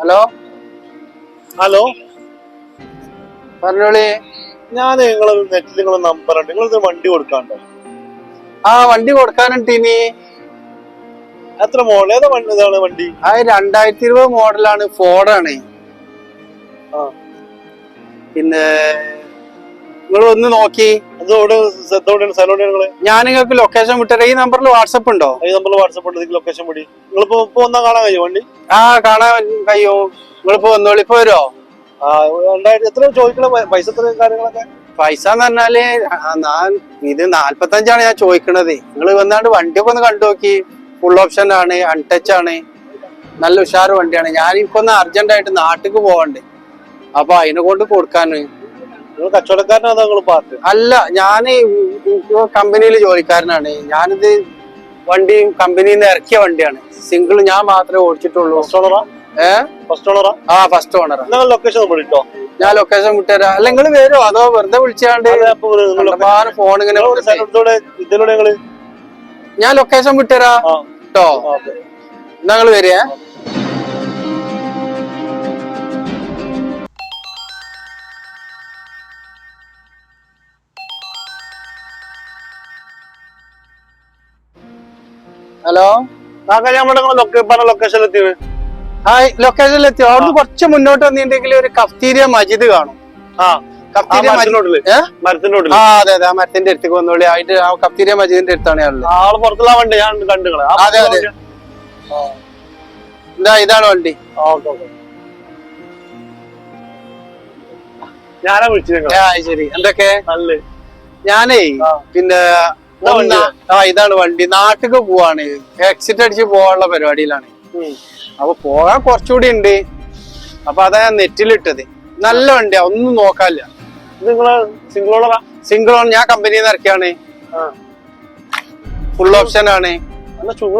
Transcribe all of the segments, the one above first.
Hello? Hello? പറഞ്ഞോളി. ഞാൻ നിങ്ങളെ നെറ്റിൽ നിങ്ങളെ നമ്പർ ഉണ്ട്. നിങ്ങൾ വണ്ടി കൊടുക്കാണ്ടോ ആ വണ്ടി കൊടുക്കാനുണ്ട് ഇനി. എത്ര മോഡൽ ഏതാ വണ്ടി ഇതാണ് വണ്ടി? ആ രണ്ടായിരത്തി ഇരുപത് മോഡലാണ് ഫോർഡാണ് പിന്നെ നിങ്ങൾ ഒന്ന് നോക്കി. ഞാൻ നിങ്ങൾക്ക് ലൊക്കേഷൻ വിട്ടാ ഈ നമ്പറിൽ വാട്സപ്പ് ഉണ്ടോ? ഈ നമ്പറിൽ വാട്സപ്പ് ഉണ്ട്. ലൊക്കേഷൻ കൂടി നിങ്ങളിപ്പോ ഇപ്പൊ വന്നാ കാണാൻ കഴിയും വണ്ടി? ആ കാണാൻ കഴിയോ. നിങ്ങളിപ്പോ വന്നോളി ഇപ്പൊ വരുമോ എത്ര ചോദിക്കണ? പൈസ എത്ര കാര്യങ്ങളൊക്കെ? പൈസ എന്ന് പറഞ്ഞാൽ ഞാൻ ഇത് നാല്പത്തഞ്ചാണ് ഞാൻ ചോദിക്കണത്. നിങ്ങൾ വന്നാണ്ട് വണ്ടിയൊക്കെ ഒന്ന് കണ്ടു നോക്കി. ഫുൾ ഓപ്ഷൻ ആണ് അൺടച്ച് ആണ്. നല്ല ഉഷാറ് വണ്ടിയാണ്. ഞാൻ എനിക്കൊന്ന് അർജന്റ് ആയിട്ട് നാട്ടിക്ക് പോകണ്ട് അപ്പൊ അതിനെ കൊണ്ട് കൊടുക്കാന്. അല്ല ഞാൻ കമ്പനിയിൽ ജോലിക്കാരനാണ്. ഞാനിത് വണ്ടി കമ്പനിയിൽ നിന്ന് ഇറക്കിയ വണ്ടിയാണ്. സിംഗിൾ ഞാൻ മാത്രമേ ഓടിച്ചിട്ടുള്ളൂ. ആ? ഫസ്റ്റ് ഓണർ നിങ്ങൾ ലൊക്കേഷൻ വിളിട്ടോ. ഞാൻ ലൊക്കേഷൻ വിട്ടുതരാം. അല്ല നിങ്ങൾ വരുമോ അതോ വെറുതെ വിളിച്ചാണ്ട് ഫോൺ ഇങ്ങനെ ഞാൻ ലൊക്കേഷൻ വിട്ടുതരാം. കേട്ടോ നിങ്ങൾ വരിക. ഹലോ കാക്ക നമ്മുടെ പറഞ്ഞ ലൊക്കേഷനിൽ എത്തി അവിടുന്ന് കുറച്ച് മുന്നോട്ട് വന്നിട്ടുണ്ടെങ്കിൽ ഒരു കഫ്തീരിയ മജിദ് കാണും. ആ കഫ്തീരിയ? മരത്തിനോട്ടിൽ ആ അതെ അതെ ആ മരത്തിന്റെ അടുത്തേക്ക് വന്നോളി. ആയിട്ട് ആ കഫ്തീരിയ മജിദിന്റെ അടുത്താണ് ഞാനുള്ളത് ആൾ പുറത്തുള്ള വണ്ടി ഞാൻ കണ്ടു അതെ, അതെ. എന്താ ഇതാണ് വണ്ടി. ആ, ഓക്കേ, ഓക്കേ. ഞാനാ വിളിച്ചത് ശരി. എന്തൊക്കെ? ഞാനേ പിന്നെ ആ ഇതാണ് വണ്ടി. നാട്ടിക്ക് പോവാണ്. എക്സിറ്റ് അടിച്ച് പോവാനുള്ള പരിപാടിയിലാണ്. അപ്പൊ പോകാൻ കുറച്ചുകൂടി ഉണ്ട്. അപ്പൊ അതാ ഞാൻ നെറ്റിലിട്ടത്. നല്ല വണ്ടിയാ. ഒന്നും നോക്കാനില്ല. സിംഗിൾ ഓണറാ സിംഗിൾ ഓൺ ഞാൻ കമ്പനിയിൽ നിന്ന് ഇറക്കിയാണ്. ഫുൾ ഓപ്ഷൻ ആണ്.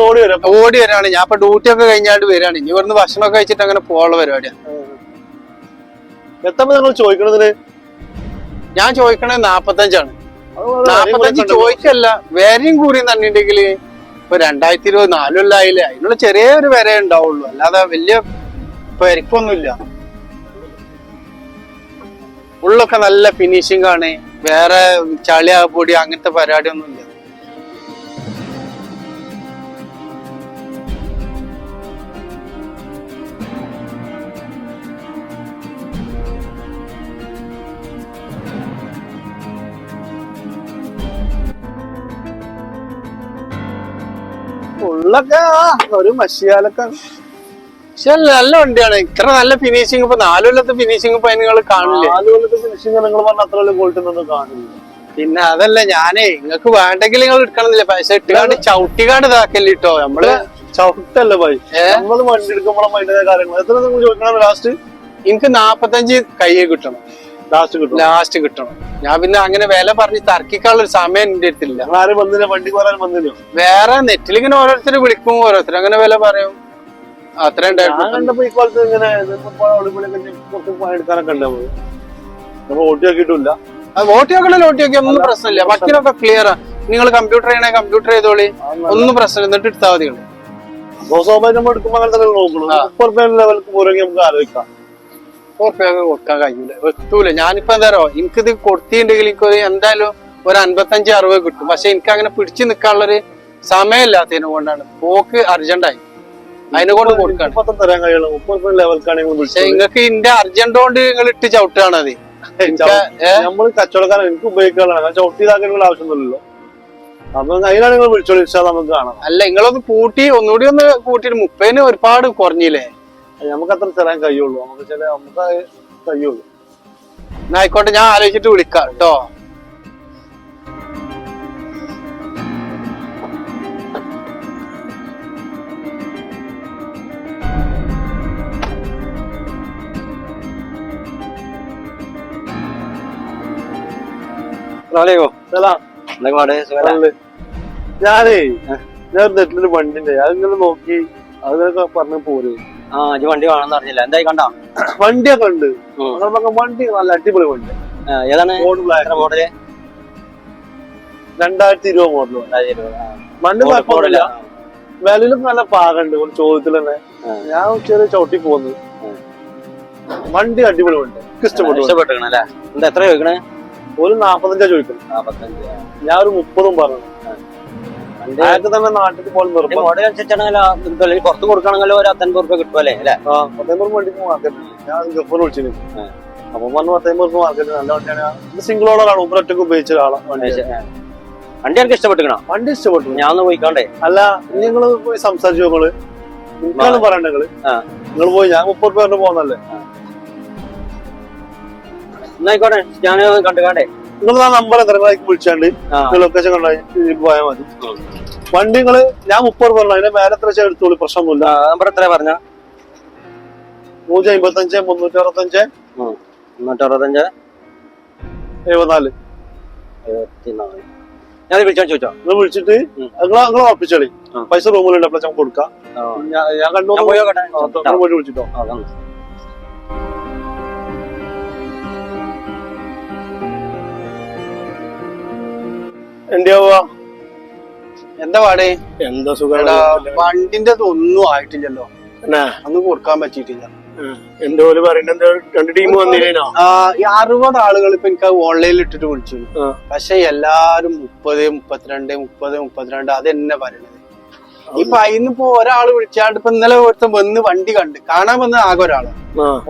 ഓടി വരാം. ഓടി വരാണ്. ഞാൻ ഇപ്പൊ ഡ്യൂട്ടി ഒക്കെ കഴിഞ്ഞാണ്ട് വരാണ്. ഇനി ഇവിടുന്ന് ഭക്ഷണമൊക്കെ കഴിച്ചിട്ട് അങ്ങനെ പോകാനുള്ള പരിപാടിയാണ് എത്ര നിങ്ങൾ ചോദിക്കണതിന്? ഞാൻ ചോദിക്കണത് നാപ്പത്തഞ്ചാണ്. നാപ്പത്തഞ്ച് വിലയും ചോദിക്കല്ല വേറെയും കൂടി തന്നിട്ടുണ്ടെങ്കിൽ ഇപ്പൊ രണ്ടായിരത്തി ഇരുപത് നാലുകൊല്ലായില്ലേ അതിനുള്ള ചെറിയൊരു വില ഉണ്ടാവുള്ളൂ. അല്ലാതെ വലിയ പരിക്കൊന്നുമില്ല ഉള്ളൊക്കെ നല്ല ഫിനിഷിംഗ് ആണ്. വേറെ ചളിയാ പൊടി അങ്ങനത്തെ പരിപാടി ഉള്ളൊക്കെ ആ, ഒരു മഷിയാലൊക്കെ. പക്ഷെ നല്ല വണ്ടിയാണ്. ഇത്ര നല്ല ഫിനിഷിംഗ് ഇപ്പൊ നാല് കൊല്ലത്തെ ഫിനിഷിംഗ് ഇപ്പൊ നിങ്ങൾ കാണില്ലേ? നാല് കൊല്ലത്തെ ഫിനിഷിംഗ് നിങ്ങൾ പറഞ്ഞ അത്ര വലിയ ക്വാളിറ്റി ഒന്നും കാണില്ല. പിന്നെ അതല്ല ഞാനേ നിങ്ങക്ക് വേണ്ടെങ്കിൽ നിങ്ങൾ എടുക്കണമെന്നില്ല. പൈസ ഇട്ടുകാണ്ട് ചവിട്ടിക്കാണ്ട് ഇതാക്കല്ലേ കേട്ടോ നമ്മൾ ചവിട്ടല്ല ഭായി ഏ? നമ്മൾ വണ്ടി എടുക്കുമ്പോഴും അതിന്റെ കാര്യങ്ങൾ എത്ര നിങ്ങൾ ചോദിക്കണം ലാസ്റ്റ് എനിക്ക് നാപ്പത്തഞ്ച് കയ്യെ കിട്ടണം. ലാസ്റ്റ് കിട്ടണം ലാസ്റ്റ് കിട്ടണം. ഞാൻ പിന്നെ അങ്ങനെ വില പറഞ്ഞ് തർക്കിക്കാനുള്ള ഒരു സമയം എന്റെ അടുത്തില്ല. ആരും വന്നില്ല വണ്ടി വന്നില്ല. വേറെ നെറ്റിൽ ഇങ്ങനെ ഓരോരുത്തർ വിളിക്കും ഓരോരുത്തർ അങ്ങനെ വില പറയും. അത്ര ഉണ്ടായിരുന്നു ഇങ്ങനെ എടുക്കാനൊക്കെ ഉണ്ടാവും നമ്മൾ ഓട്ടി നോക്കിയിട്ടില്ല. നോക്കണല്ലോ ഒന്നും പ്രശ്നമില്ല. ബാക്കിയൊക്കെ ക്ലിയർ നിങ്ങൾ കമ്പ്യൂട്ടർ ചെയ്യണേ കമ്പ്യൂട്ടർ ചെയ്തോളി. ഒന്നും പ്രശ്നം എന്നിട്ട് എടുത്താൽ മതി സ്വാഭാവികം നമ്മൾ എടുക്കുമ്പോൾ അങ്ങനെ തന്നെ നോക്കണം. ലെവലിൽ പോരെങ്കിൽ നമുക്ക് ആലോചിക്കാം. ഉറുപ്പ്യൊക്കെ കൊടുക്കാൻ കഴിയൂല. എത്തൂല ഞാനിപ്പോ എന്താ പറയുക എനിക്കിത് കൊടുത്തിട്ടുണ്ടെങ്കിൽ എനിക്ക് എന്തായാലും ഒരു അൻപത്തഞ്ച് അറുപത് കിട്ടും. പക്ഷെ എനിക്ക് അങ്ങനെ പിടിച്ചു നിൽക്കാനുള്ളൊരു സമയമില്ലാത്തതിനെ കൊണ്ടാണ്. പോക്ക് അർജന്റായി. അതിനെ കൊണ്ട് കൊടുക്കണം. പക്ഷെ നിങ്ങൾക്ക് ഇന്റെ അർജന്റ് കൊണ്ട് നിങ്ങൾ ഇട്ട് ചവിട്ടാണ് അത്. നമ്മൾ കച്ചവടക്കാരൻ എനിക്ക് ഉപയോഗിക്കാനുള്ളതാണ്. ചവിട്ടി ഇതാക്കാനുള്ള ആവശ്യമൊന്നുമില്ലല്ലോ. അതിനാണ് നിങ്ങൾ വിളിച്ചോളൂ. നമുക്ക് കാണാം. അല്ല നിങ്ങളൊന്ന് കൂട്ടി ഒന്നുകൂടി ഒന്ന് കൂട്ടിയിട്ട് മുപ്പതിന് ഒരുപാട് കുറഞ്ഞില്ലേ? നമുക്ക് അത്ര തരാൻ കഴിയുള്ളൂ. നമുക്ക് ചില നമുക്ക് കഴിയുള്ളൂ. എന്നാ ആയിക്കോട്ടെ ഞാൻ ആലോചിച്ചിട്ട് വിളിക്കാം കേട്ടോ. ഞാനേ ഞാൻ നെറ്റിലൊരു വണ്ടിന്റെ അതിങ്ങനെ നോക്കി അതിനൊക്കെ പറഞ്ഞു പോരെ ആ ഇജ്ജ് വണ്ടി വേണമെന്ന് അറിഞ്ഞില്ല. എന്തായി കണ്ട? വണ്ടിയൊക്കെ ഉണ്ട്. വണ്ടി നല്ല അടിപൊളി വണ്ടി. ഏതാണ്? മോഡൽ ബ്ലാക്ക് എത്ര മോഡൽ രണ്ടായിരത്തി ഇരുപത് മോഡൽ വണ്ടി വിലയിലും നല്ല പാകുണ്ട് ഒരു ചോദ്യത്തിൽ തന്നെ. ആ. ഞാൻ ചെറിയ ചവിട്ടി പോന്നു ഉം. വണ്ടി അടിപൊളി വണ്ടി. എനിക്ക് ഇഷ്ടപ്പെട്ടു ഇഷ്ടപ്പെട്ടിരിക്കണ അല്ലേ? എന്താ എത്ര ചോദിക്കണേ? ഒരു നാപ്പത്തഞ്ചാ ചോദിക്കുന്നത് നാപ്പത്തഞ്ച് ഞാൻ ഒരു മുപ്പതും പറഞ്ഞു. അയാൾക്ക് തന്നെ നാട്ടിൽ നിർബന്ധം. മോഡൽ അനുസരിച്ചാണെങ്കിൽ പുറത്ത് കൊടുക്കണമെങ്കിൽ ഒരു അത്തൻപത് റുപ്യ കിട്ടുമല്ലേ അല്ലേ? വണ്ടിക്ക് മാർക്കറ്റ് ഞാൻ ഗഫൂർ വിളിച്ചിരുന്നു ആ. അപ്പൊ പറഞ്ഞു പത്തമ്പത് മാർക്കറ്റ് നല്ല വണ്ടിയാണ്. സിംഗിൾ ഓളറാണ് ഉമ്മ ഒറ്റയ്ക്ക് ഉപയോഗിച്ച ഒരാളാണ് വണ്ടി. എനിക്ക് ഇഷ്ടപ്പെട്ടിക്കണോ? വണ്ടി ഇഷ്ടപ്പെട്ടു. ഞാൻ ഒന്ന് പോയിക്കാണ്ടേ. അല്ല നിങ്ങൾ പോയി സംസാരിച്ചു നിങ്ങൾ? പറയണ്ട നിങ്ങൾ. നിങ്ങൾ പോയി. ഞാൻ മുപ്പത് പേരുടെ പോകുന്നല്ലേ എന്നായിക്കോട്ടെ ഞാൻ കണ്ടുകാണ്ടേ. നിങ്ങൾ ആ നമ്പർ എത്രക്ക് വിളിച്ചാണ്ട് ലൊക്കേഷൻ കണ്ടായി പോയാൽ മതി. വണ്ടി നിങ്ങൾ ഞാൻ മുപ്പത് പറഞ്ഞു അതിന്റെ മേലെ എത്ര എടുത്തോളൂ? പ്രശ്നമൊന്നുമില്ല. നമ്പർ എത്ര പറഞ്ഞ? നൂറ്റി അമ്പത്തഞ്ച് മുന്നൂറ്റി അറുപത്തഞ്ച് മുന്നൂറ്റി അറുപത്തഞ്ച് എഴുപത്തിനാല്. എഴുപത്തിനാല്. ഞാൻ വിളിച്ചാൽ ചോദിച്ചോ? നിങ്ങൾ വിളിച്ചിട്ട് നിങ്ങളെ നിങ്ങളെ ഉറപ്പിച്ചോളി. പൈസ റൂമിലുണ്ട് അപ്പോൾ ഞാൻ കൊടുക്കാം? ഞാൻ കണ്ടു പോയി വിളിച്ചിട്ടോ. എന്റെ എന്താ പാടേ? എന്താ സുഖം? വണ്ടിന്റെ ഒന്നും ആയിട്ടില്ലല്ലോ. അന്ന് കൊടുക്കാൻ പറ്റിയിട്ടില്ല. പോലെ പറയുന്നത് രണ്ട് ടീം വന്നില്ലേനോ? അറുപത് ആളുകൾ ഇപ്പൊ എനിക്ക് ഓൺലൈനിൽ ഇട്ടിട്ട് വിളിച്ചു. പക്ഷെ എല്ലാരും മുപ്പത് മുപ്പത്തിരണ്ട് മുപ്പത് മുപ്പത്തിരണ്ട് അത് തന്നെ പറയണത്. ഇപ്പൊ അതിന്നിപ്പോ ഒരാൾ വിളിച്ചാണ്ട് ഇപ്പൊ ഇന്നലെ ഒരുത്തൻ വന്ന് വണ്ടി കണ്ട്. കാണാൻ വന്ന ആകെ ഒരാൾ.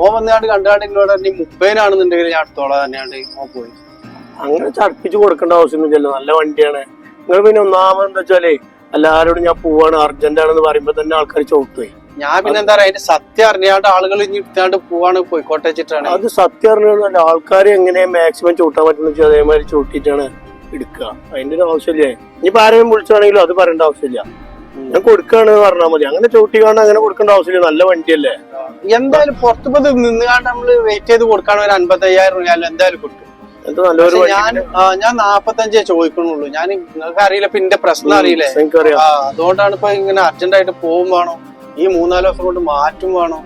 ഓ വന്നാണ്ട് കണ്ടാണ്ട് എന്നോട് പറഞ്ഞു മുപ്പതിനാണെന്നുണ്ടെങ്കിൽ ഞാൻ അടുത്തോളം തന്നെയാണ്. ഓ പോയി. അങ്ങനെ ചടപ്പിച്ച് കൊടുക്കേണ്ട ആവശ്യമൊന്നുമില്ലല്ലോ നല്ല വണ്ടിയാണ്. നിങ്ങൾ പിന്നെ ഒന്നാമത് എന്താ വെച്ചാലേ എല്ലാരോടും ഞാൻ പോവാണ് അർജന്റ് ആണെന്ന് പറയുമ്പോ തന്നെ ആൾക്കാർ ചവിട്ടുപോയി ഞാൻ പിന്നെ എന്താ പറയാ അതിന്റെ സത്യം അറിഞ്ഞാണ്ട് ആളുകൾ ഇനി എടുത്താണ്ട് പോവാണ് പോയിക്കോട്ടെ വെച്ചിട്ടാണ്. അത് സത്യം അറിഞ്ഞാൽ ആൾക്കാർ എങ്ങനെ മാക്സിമം ചൂട്ടാൻ പറ്റുന്ന വെച്ചാൽ അതേമാതിരി ചൂട്ടിട്ടാണ് എടുക്കുക. അതിന്റെ ഒരു ആവശ്യമില്ലേ. ഇനി ആരെയും വിളിച്ചാണെങ്കിലും അത് പറയേണ്ട ആവശ്യമില്ല. ഞാൻ കൊടുക്കാണ് പറഞ്ഞാൽ മതി. അങ്ങനെ ചവിട്ടിക്കാണ്ട് അങ്ങനെ കൊടുക്കേണ്ട ആവശ്യമില്ല. നല്ല വണ്ടിയല്ലേ. എന്തായാലും പുറത്തുപോയി നിന്നുകാണ്ട് നമ്മൾ വെയിറ്റ് ചെയ്ത് കൊടുക്കാണ് ഒരു അൻപത്തയ്യായിരം രൂപ എന്തായാലും എന്താ നല്ലൊരു ഞാൻ ഞാൻ നാപ്പത്തഞ്ചേ ചോദിക്കണുള്ളൂ ഞാൻ നിങ്ങൾക്ക് അറിയില്ല ഇപ്പൊ എന്റെ പ്രശ്നം അറിയില്ലേ? അതുകൊണ്ടാണ് ഇപ്പൊ ഇങ്ങനെ അർജന്റ് ആയിട്ട് പോവും വേണോ. ഈ മൂന്നാൽ ദിവസം കൊണ്ട് മാറ്റും വേണോ.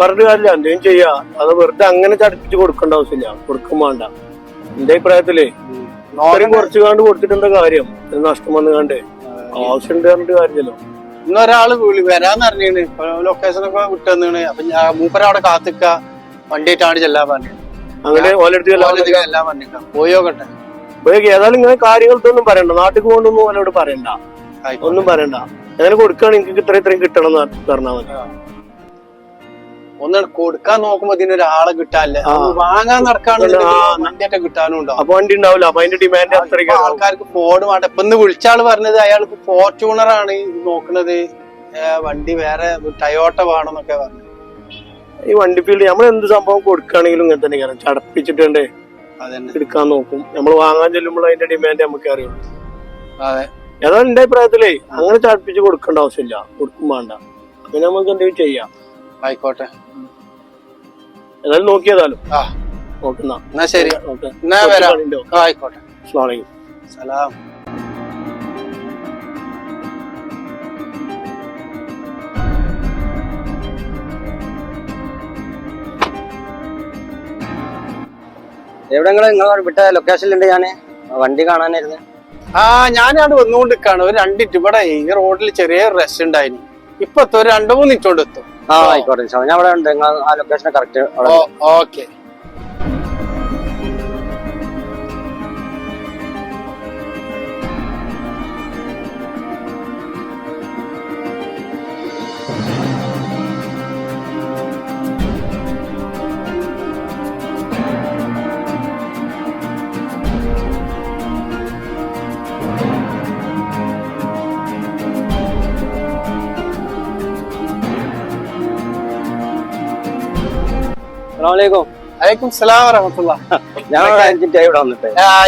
പറഞ്ഞിട്ട് കാര്യമില്ല എന്തെങ്കിലും ചെയ്യാ. അത് വെറുതെ അങ്ങനെ ചടപ്പിച്ച് കൊടുക്കേണ്ട ആവശ്യമില്ല. കൊടുക്കും വേണ്ട. എന്റെ അഭിപ്രായത്തിലേ ഇത്രയും കുറച്ച് കാണ്ട് കൊടുത്തിട്ടുണ്ട് കാര്യം? നഷ്ടം വന്നു കാണ്ട്. ആവശ്യം ഉണ്ട് പറഞ്ഞിട്ട് കാര്യമില്ലല്ലോ. ഇന്നൊരാൾ വിളി വരാന്ന് അറിഞ്ഞീണ് ലൊക്കേഷൻ ഒക്കെ വിട്ടു തന്നാണ്. അപ്പൊ മൂപ്പര അവിടെ കാത്തിക്ക. വണ്ടിയായിട്ടാണ് ചെല്ലാൻ പറഞ്ഞു അങ്ങനെ ഓലെടുത്ത് എല്ലാം എല്ലാം പറഞ്ഞിക്കാം പോയോക്കട്ടെ. ഏതായാലും ഇങ്ങനെ കാര്യങ്ങൾക്കൊന്നും പറയണ്ട. നാട്ടിൽ പോകണ്ടൊന്നും ഓലോട് പറയണ്ട. ഒന്നും പറയണ്ട. അങ്ങനെ കൊടുക്കാണ് എനിക്ക് ഇത്ര ഇത്രയും കിട്ടണം എന്ന് പറഞ്ഞാൽ മതി. ഒന്ന് കൊടുക്കാൻ നോക്കുമ്പോ ഇതിന് ഒരാളെ കിട്ടാനില്ല. വാങ്ങാൻ നടക്കാണെന്നുണ്ടെങ്കിൽ കിട്ടാനും അപ്പൊ വണ്ടി ഉണ്ടാവില്ല. അപ്പൊ അതിന്റെ ഡിമാൻഡ് അത്രയ്ക്ക് ആൾക്കാർക്ക് ഫോഡ് വേണ്ട. ഇപ്പൊ ഇന്ന് വിളിച്ച ആൾ പറഞ്ഞത് അയാൾക്ക് ഫോർച്യൂണർ ആണ് നോക്കുന്നത് വണ്ടി വേറെ ടയോട്ട വേണമെന്നൊക്കെ പറഞ്ഞു ഈ വണ്ടി ഫീൽഡ് നമ്മൾ എന്ത് സംഭവം കൊടുക്കുകയാണെങ്കിലും ഇങ്ങനെ തന്നെ കാരണം ചടപ്പിച്ചിട്ടുണ്ട്. എടുക്കാൻ നോക്കും. നമ്മൾ വാങ്ങാൻ ചെല്ലുമ്പോൾ അതിന്റെ ഡിമാൻഡ് നമുക്ക് അതെ. ഏതായാലും എന്റെ അഭിപ്രായത്തിലേ അങ്ങനെ ചടപ്പിച്ച് കൊടുക്കേണ്ട ആവശ്യമില്ല. കൊടുക്കും വേണ്ട. അങ്ങനെ നമുക്ക് എന്തെങ്കിലും ചെയ്യാം. ആയിക്കോട്ടെ. ഏതായാലും നോക്കിയതാലും ആ. നോക്കുന്ന എന്നാ. ശരി. ഓക്കെ. ആയിക്കോട്ടെ. സ്ലാം. എവിടെ നിങ്ങൾ വിട്ട ലൊക്കേഷനിലുണ്ട് ഞാൻ വണ്ടി കാണാനായിരുന്നു. ആ ഞാനവിടെ വന്നുകൊണ്ട് നിൽക്കാണ് ഒരു രണ്ടിട്ട് ഇവിടെ ഈ റോഡിൽ ചെറിയ റെസ്റ്റ് ഉണ്ടായിരുന്നു ഇപ്പൊ എത്തും ഒരു രണ്ടു മൂന്ന് ഇട്ടോണ്ട് എത്തും. ആ ആയിക്കോട്ടെ ഞാൻ അവിടെ ഉണ്ട്. നിങ്ങൾ ആ ലൊക്കേഷൻ കറക്റ്റ് ഓക്കെ.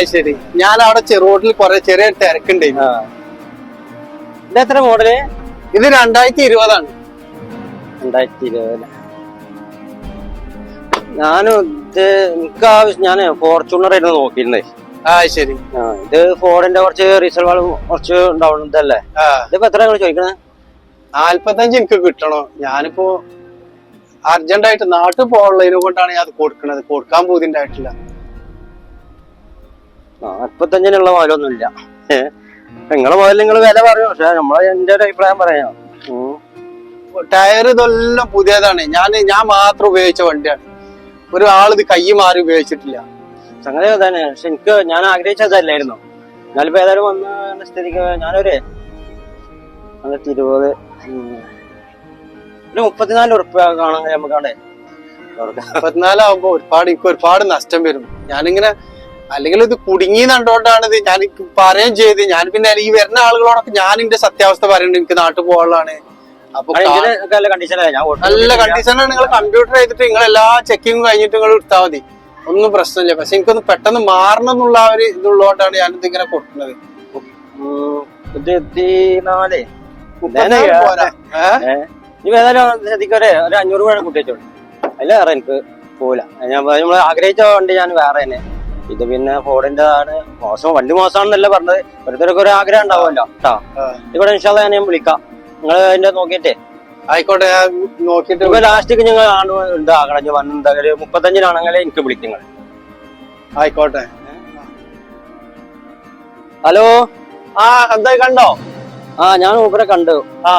ശരി ഞാൻ അവിടെ ചെ- റോഡിൽ കുറെ ചെറിയ തിരക്കുണ്ട് ഇതെത്ര മോഡൽ ഇത് രണ്ടായിരത്തി ഇരുപതാണ് രണ്ടായിരത്തി ഇരുപത് ഞാനും ഇത് എനിക്ക് ആവശ്യം ഞാൻ ഫോർച്യൂണർ ആയിരുന്നു നോക്കിയിരുന്നേ. ആ ശരി. ഇത് ഫോർഡിന്റെ കുറച്ച് റീസെൽ വാളും കുറച്ച് ഉണ്ടാവുന്നതല്ലേ? ഇതിപ്പോ എത്ര ചോദിക്കണേ? നാല്പത്തഞ്ച് എനിക്ക് കിട്ടണോ. ഞാനിപ്പോ അർജന്റ് ആയിട്ട് നാട്ടിൽ പോകാനുള്ളതിനെ കൊണ്ടാണ് ഞാൻ അത് കൊടുക്കണത്. കൊടുക്കാൻ പോതിണ്ടായിട്ടില്ല നാൽപ്പത്തഞ്ചിനുള്ള മുതലൊന്നും ഇല്ല നിങ്ങളെ മുതൽ നിങ്ങൾ വില പറയും. പക്ഷെ നമ്മളെ എന്റെ ഒരു അഭിപ്രായം പറയാം. ടയർ ഇതെല്ലാം പുതിയതാണ്. ഞാൻ ഞാൻ മാത്രം ഉപയോഗിച്ച വണ്ടിയാണ്. ഒരു ആളിത് കൈ മാറി ഉപയോഗിച്ചിട്ടില്ല. സംഗതി തന്നെ പക്ഷെ എനിക്ക് ഞാൻ ആഗ്രഹിച്ചതല്ലായിരുന്നു. എന്നാലിപ്പോ ഏതായാലും വന്ന സ്ഥിതിക്ക് ഞാനൊരു ഇരുപത് ഒരു മുപ്പത്തിനാല് ഉറുപ്പ്യ കാണാൻ നമുക്ക് അവിടെ. മുപ്പത്തിനാലാവുമ്പോ ഒരുപാട് എനിക്ക് ഒരുപാട് നഷ്ടം വരും. ഞാനിങ്ങനെ അല്ലെങ്കിൽ ഇത് കുടുങ്ങി കണ്ടോണ്ടാണ് ഇത് ഞാൻ പറയുകയും ചെയ്ത്. ഞാൻ പിന്നെ ഈ വരുന്ന ആളുകളോടൊക്കെ ഞാൻ എന്റെ സത്യാവസ്ഥ പറയുന്നുണ്ട് എനിക്ക് നാട്ടിൽ പോകാനുള്ളതാണ്. അപ്പൊ നല്ല ഞാൻ കണ്ടീഷനാണ് നിങ്ങൾ കമ്പ്യൂട്ടർ ചെയ്തിട്ട് നിങ്ങൾ എല്ലാ ചെക്കിങ്ങും കഴിഞ്ഞിട്ട് നിങ്ങൾ എടുത്താൽ മതി. ഒന്നും പ്രശ്നമില്ല. പക്ഷെ എനിക്കൊന്ന് പെട്ടെന്ന് മാറണം എന്നുള്ള ഒരു ഇതുള്ളതുകൊണ്ടാണ് ഞാനിത് ഇങ്ങനെ കൊടുക്കുന്നത്. ഇരുപത്തിനാല് പോരാ. ഏ? ഇനി ഏതായാലും സ്ഥിതിക്ക് ഒരു ഒരു അഞ്ഞൂറ് രൂപ കൂട്ടിയിട്ടു അതിൽ വേറെ എനിക്ക് പോവില്ല. ഞാൻ നമ്മൾ ആഗ്രഹിച്ച വണ്ടി ഞാൻ വേറെ തന്നെ. ഇത് പിന്നെ ഫോർഡിന്റെതാണ് മോശം വണ്ടി മോശമാണെന്നല്ല പറഞ്ഞത്. ഓരോരുത്തർക്ക് ഒരു ആഗ്രഹം ഉണ്ടാവുമല്ലോ. കേട്ടോ. ഇവിടെ ഇൻഷാല്ല ഞാൻ വിളിക്കാം. നിങ്ങൾ അതിന്റെ നോക്കിയിട്ടേ. ആയിക്കോട്ടെ നോക്കിയിട്ട് ഇപ്പൊ ലാസ്റ്റിക്ക് നിങ്ങൾ ആണ് ഇതാകണം വന്നെന്തെങ്കിലും മുപ്പത്തഞ്ചിനാണെങ്കിൽ എനിക്ക് വിളിക്കും നിങ്ങൾ ആയിക്കോട്ടെ. ഹലോ? ആ എന്തായി കണ്ടോ? ആ ഞാൻ ഊപ്പറെ കണ്ടു. ആ.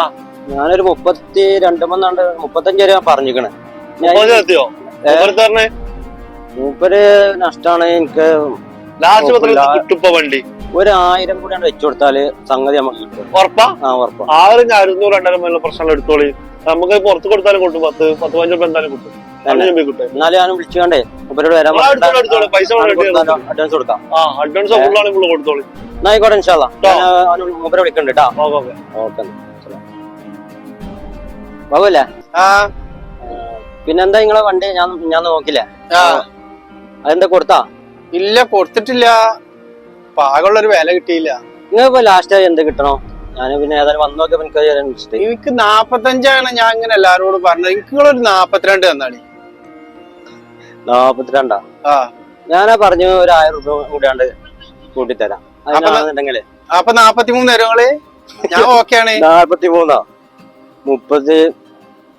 ഞാനൊരു മുപ്പത്തി രണ്ട് മൂന്നാണ്ട് മുപ്പത്തഞ്ച് വരെ പറഞ്ഞിരിക്കണേ. മൂപ്പര് നഷ്ടാണ് എനിക്ക്. വണ്ടി? ഒരു ആയിരം കൂടി വെച്ചു കൊടുത്താൽ സംഗതി നമുക്ക് കിട്ടും. ഉറപ്പാ? ആ ഉറപ്പാ. ആറ് അറുന്നൂറ് രണ്ടായിരം മേലുള്ള പ്രശ്നങ്ങൾ എടുത്തോളി. നമുക്ക് പുറത്ത് കൊടുത്താലും കിട്ടും പത്ത് പത്ത് പതിനഞ്ച് രൂപ എന്തായാലും കിട്ടും. എന്നാലും ഞാൻ വിളിച്ചുകൊണ്ടേ മൂപ്പരോട് വരാൻ. പൈസ അഡ്വാൻസ് കൊടുക്കാം. അഡ്വാൻസ് കൊടുത്തോളി. എന്നാ ആയിക്കോട്ടെ ഇൻഷാല്ല. മൂപ്പരെ വിളിക്കണ്ട് കേട്ടോ ഓക്കെ ഓക്കെ. ബാബുല്ലേ ആ. പിന്നെന്താ നിങ്ങളെ വണ്ടി? ഞാൻ ഞാൻ നോക്കില്ലേ. ആ. അതെന്താ കൊടുത്താ? ഇല്ല കൊടുത്തിട്ടില്ല. പാകുള്ള ഒരു വില കിട്ടിയില്ല. നിങ്ങൾ ഇപ്പൊ ലാസ്റ്റ് എന്ത് കിട്ടണോ? ഞാൻ പിന്നെ ഏതായാലും വന്നു നോക്കിയപ്പോ എനിക്ക്. എനിക്ക് നാപ്പത്തഞ്ചാണ് ഞാൻ ഇങ്ങനെ എല്ലാരോടും പറഞ്ഞത്. നിങ്ങളൊരു നാപ്പത്തിരണ്ട് തന്നാണ് നാപ്പത്തിരണ്ടാ? ആ. ഞാനാ പറഞ്ഞു ഒരു ആയിരം രൂപ കൂടിയാണ്ട് കൂട്ടിത്തരാം. അപ്പൊ നാപ്പത്തിമൂന്ന് തരും നിങ്ങൾ? ഞാൻ ഓക്കെയാണ് നാപ്പത്തി മൂന്നോ മുപ്പത്തി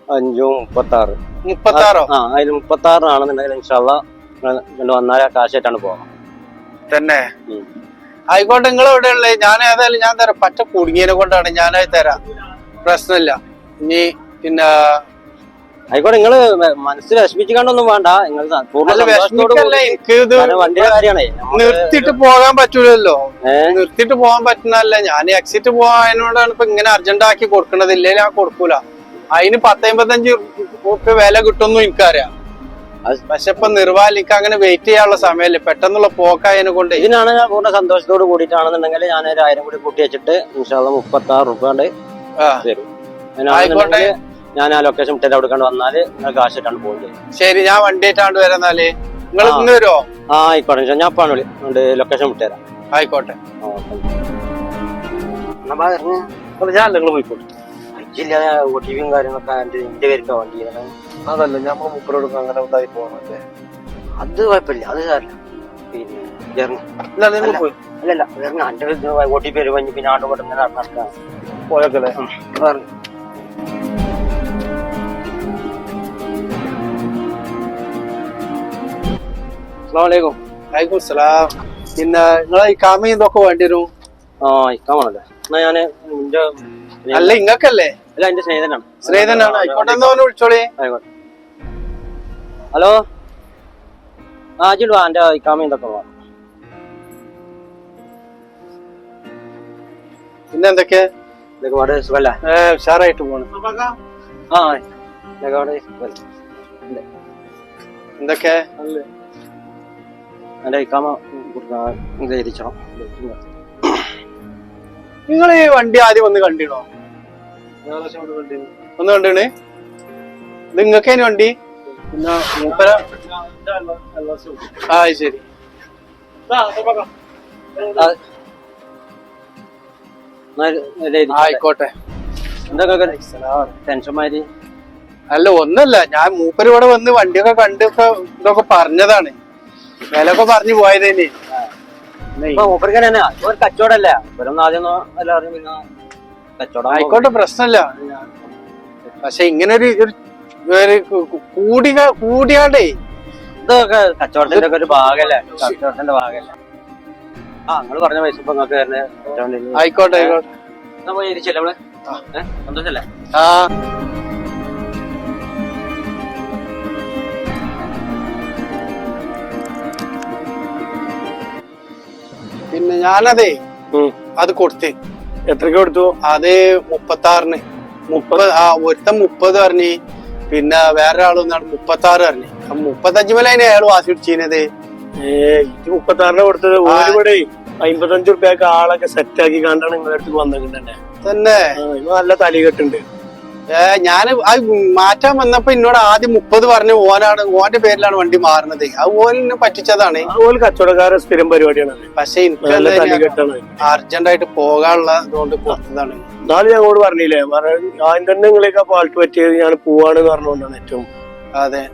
അഞ്ചും മുപ്പത്തി ആറ് മുപ്പത്തി ആറോ ആ അതിൽ മുപ്പത്തി ആറിനാണെന്നുണ്ടെങ്കിൽ ഇൻഷാല്ല വന്നാൽ ആ കാശായിട്ടാണ് പോകാം തന്നെ. ആയിക്കോട്ടെ നിങ്ങൾ എവിടെ ഉള്ളത് ഞാൻ ഏതായാലും ഞാൻ തരാം. പറ്റ കുടുങ്ങിയതിനെ കൊണ്ടാണ് ഞാനായി തരാം. പ്രശ്നമില്ല. ഇനി പിന്നെ ആയിക്കോട്ടെ നിങ്ങൾ മനസ്സിൽ വിഷമിച്ചിക്കാണ്ടൊന്നും വേണ്ട. നിങ്ങൾ വണ്ടിയുടെ കാര്യമാണേ. നിർത്തിട്ട് നിർത്തിയിട്ട് പോകാൻ പറ്റൂലല്ലോ. നിർത്തിട്ട് നിർത്തിയിട്ട് പോകാൻ പറ്റുന്നല്ല ഞാൻ എക്സിറ്റ് പോകാനോടാണ് ഇപ്പൊ ഇങ്ങനെ അർജന്റ് ആക്കി കൊടുക്കണത്. ഇല്ലേ ഞാൻ കൊടുക്കൂല. അതിന് പത്തമ്പത്തഞ്ച് ഉറുപ്പ്യ വില കിട്ടുമെന്നും എനിക്കറിയാം. പക്ഷെ ഇപ്പൊ നിർവാലിക്ക് അങ്ങനെ വെയിറ്റ് ചെയ്യാനുള്ള സമയമല്ലേ. പെട്ടെന്നുള്ള പോക്കായതിനെ കൊണ്ട് ഇതിനാണ് ഞാൻ പൂർണ സന്തോഷത്തോട് കൂടിയിട്ടാണെന്നുണ്ടെങ്കിൽ ഞാൻ ഒരു ആയിരം കൂടി കൂട്ടി വെച്ചിട്ട് ഇൻഷാല്ല മുപ്പത്തി ആറ് രൂപ കൊണ്ട് ആ, തരും. അതിനാണെന്നുണ്ടെങ്കിൽ ഞാൻ ആ ലൊക്കേഷൻ ഇട്ടിട്ട് അവിടെ കണ്ട് വന്നാൽ നിങ്ങൾ ഇട്ടാണ്ട് പോകുന്നത് ശരി ഞാൻ വണ്ടി ആയിട്ടാണ്ട് വരാന്നാൽ നിങ്ങൾ. ഇന്ന് വരുമോ ആ ആയിക്കോട്ടെ ഞാൻ അപ്പാണ് വിളി ലൊക്കേഷൻ വിട്ടുതരാം ആയിക്കോട്ടെ. ഞാൻ പോയിക്കോട്ടെ ഇജ്ജില്ല ഒ ടി വിയും കാര്യങ്ങളൊക്കെ എന്റെ വണ്ടി അതല്ല ഞാൻ മുപ്പരോട് അങ്ങനെ ഉണ്ടായി പോകണല്ലേ അത്. കുഴപ്പമില്ല അത് സാറില്ല പിന്നെ ഇല്ല അല്ലല്ല ഒ ടി പി പിന്നെ ആണ്ട് കൊണ്ട് നടക്കാം പോയൊക്കെ അസ്ലാമലൈക്കും വലൈക്കും സലാം. പിന്നെ നിങ്ങളെ ഇക്കാമ കാമ ഇതൊക്കെ വേണ്ടി വരും ആ ഇക്കാമാണല്ലേ എന്നാ ഞാൻ എന്റെ അല്ല ഇങ്ങക്കല്ലേ? അല്ല എന്റെ സ്നേഹിതനാണ്. സ്നേഹിതനാണ്. ആയിക്കോട്ടെ ഒന്ന് വിളിച്ചോളി? ആയിക്കോട്ടെ. ഹലോ? ആ അജിൽ വാ എന്റെ ഇക്കാമ ഇതൊക്കെ വാ പിന്നെ എന്തൊക്കെ? ഇതൊക്കെ വളരെ സുഖല്ലേ? ഉഷാറായിട്ട് പോണ. ആ ഇതൊക്കെ വളരെ? എന്തൊക്കെ? എന്റെ ഇക്കാമ ധരിച്ചണം നിങ്ങൾ ഈ വണ്ടി ആദ്യം ഒന്ന് കണ്ടിണോ ഒന്ന് കണ്ടിണേ ഇത് നിങ്ങക്കേന് വണ്ടി? പിന്നെ മൂപ്പര? ആ ശരി. ആയിക്കോട്ടെ. എന്തൊക്കെ ടെൻഷൻ മാതിരി. അല്ല ഒന്നല്ല. ഞാൻ മൂപ്പര് ഇവിടെ വന്ന് വണ്ടിയൊക്കെ കണ്ടൊക്കെ ഇതൊക്കെ പറഞ്ഞതാണ്. വിലയൊക്കെ പറഞ്ഞു പോയത് തന്നെ. കച്ചവടല്ലേ? ആയിക്കോട്ടെ പ്രശ്നമില്ല പക്ഷെ ഇങ്ങനെ ഒരു ഒരു- കൂടിയാടേ ഇതൊക്കെ കച്ചവടത്തിന്റെ ഒക്കെ ഒരു ഭാഗല്ലേ? കച്ചവടത്തിന്റെ ഭാഗല്ലേ? ആ നിങ്ങൾ പറഞ്ഞ പൈസ ഇപ്പൊ നിങ്ങൾക്ക് തന്നെ ആയിക്കോട്ടെ ആയിക്കോട്ടെ. എന്നാ പോയി ഇരിച്ചല്ലേ നമ്മൾ സന്തോഷല്ലേ? ആ. ഞാനതേ. അത് കൊടുത്തേ. എത്രക്ക് കൊടുത്തു? അത് മുപ്പത്തി ആറിന് മുപ്പത് ആ ഒരുത്ത മുപ്പത് പറഞ്ഞു പിന്നെ വേറെ ആൾ മുപ്പത്തി ആറ് പറഞ്ഞു മുപ്പത്തഞ്ച് മേലെ അതിന് അയാൾ വാശി ചെയ്യുന്നത് ഏ ഇത് മുപ്പത്താറിന് കൊടുത്തത്. ഒരുപാട് അമ്പത്തഞ്ചു റുപ്യക്ക് ആളൊക്കെ സെറ്റ് ആക്കി കണ്ടാണ് നിങ്ങളുടെ അടുത്ത് വന്നിട്ടുണ്ടെ തന്നെ. നല്ല തലികെട്ടുണ്ട് ഏ ഞാൻ അത് മാറ്റാൻ വന്നപ്പോ എന്നോട് ആദ്യം മുപ്പത് പറഞ്ഞു. ഓനാണ് ഓന്റെ പേരിലാണ് വണ്ടി മാറുന്നത്. അത് ഓനെ പറ്റിച്ചതാണ്. അതുപോലെ കച്ചവടക്കാരെ സ്ഥിരം പരിപാടിയാണ്. പക്ഷെ എനിക്ക് നല്ല അർജന്റ് ആയിട്ട് പോകാനുള്ള ഇതുകൊണ്ട് കൊടുത്തതാണ് എന്നാലും ഞങ്ങളോട് പറഞ്ഞില്ലേ ഞാൻ തന്നെ നിങ്ങളെയൊക്കെ പാൾട്ട് പറ്റിയത് ഞാൻ പോവാണെന്ന് പറഞ്ഞുകൊണ്ടാണ് ഏറ്റവും. അതെ.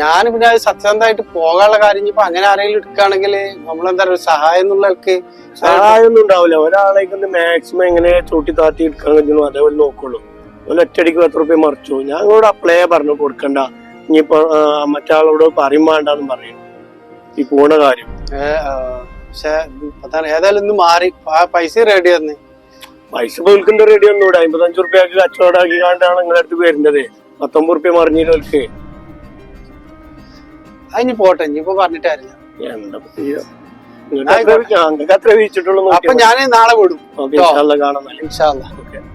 ഞാൻ പിന്നെ അത് സത്യസന്ധമായിട്ട് പോകാനുള്ള കാര്യം ഇപ്പൊ അങ്ങനെ ആരെങ്കിലും എടുക്കുകയാണെങ്കിൽ നമ്മളെന്താ പറയുക സഹായം എന്നുള്ളവർക്ക് സഹായം ഒന്നും ഉണ്ടാവില്ല. ഒരാളേക്കൊന്ന് മാക്സിമം എങ്ങനെ ചൂട്ടി താത്തി എടുക്കാൻ കഴിയുന്നു അതേപോലെ നോക്കുള്ളൂ. ഒറ്റടിക്ക് പത്ത് റുപ്യ മറിച്ചു. ഞാൻ നിങ്ങളോട് അപ്ലൈ പറഞ്ഞു കൊടുക്കണ്ട. ഇനിയിപ്പോ മറ്റാളോട് പറയും വേണ്ടെന്ന് പറയും. ഈ പോണ കാര്യം. പക്ഷെ ഏതായാലും ഇന്ന് മാറി. പൈസ റെഡി തന്നെ പൈസ പോൽക്കിന്റെ റെഡി ഒന്നുകൂടെ അമ്പത്തഞ്ചു റുപ്യക്ക് കച്ചവടമാക്കി കാണ്ടാണ് നിങ്ങളുടെ അടുത്ത് വരുന്നത്. പത്തൊമ്പത് റുപ്യ മറിഞ്ഞില്ലവർക്ക് അതിന് പോട്ടെ ഇനിയിപ്പോ പറഞ്ഞിട്ട് കാര്യമില്ല. എന്താ ചെയ്യാ? നിങ്ങൾക്ക് അത്ര- വീഴ്ചിട്ടുള്ളൂ അപ്പൊ ഞാൻ നാളെ വിടും. കാണാൻ കാണാം ഇൻഷാല്ലാ ഓക്കെ.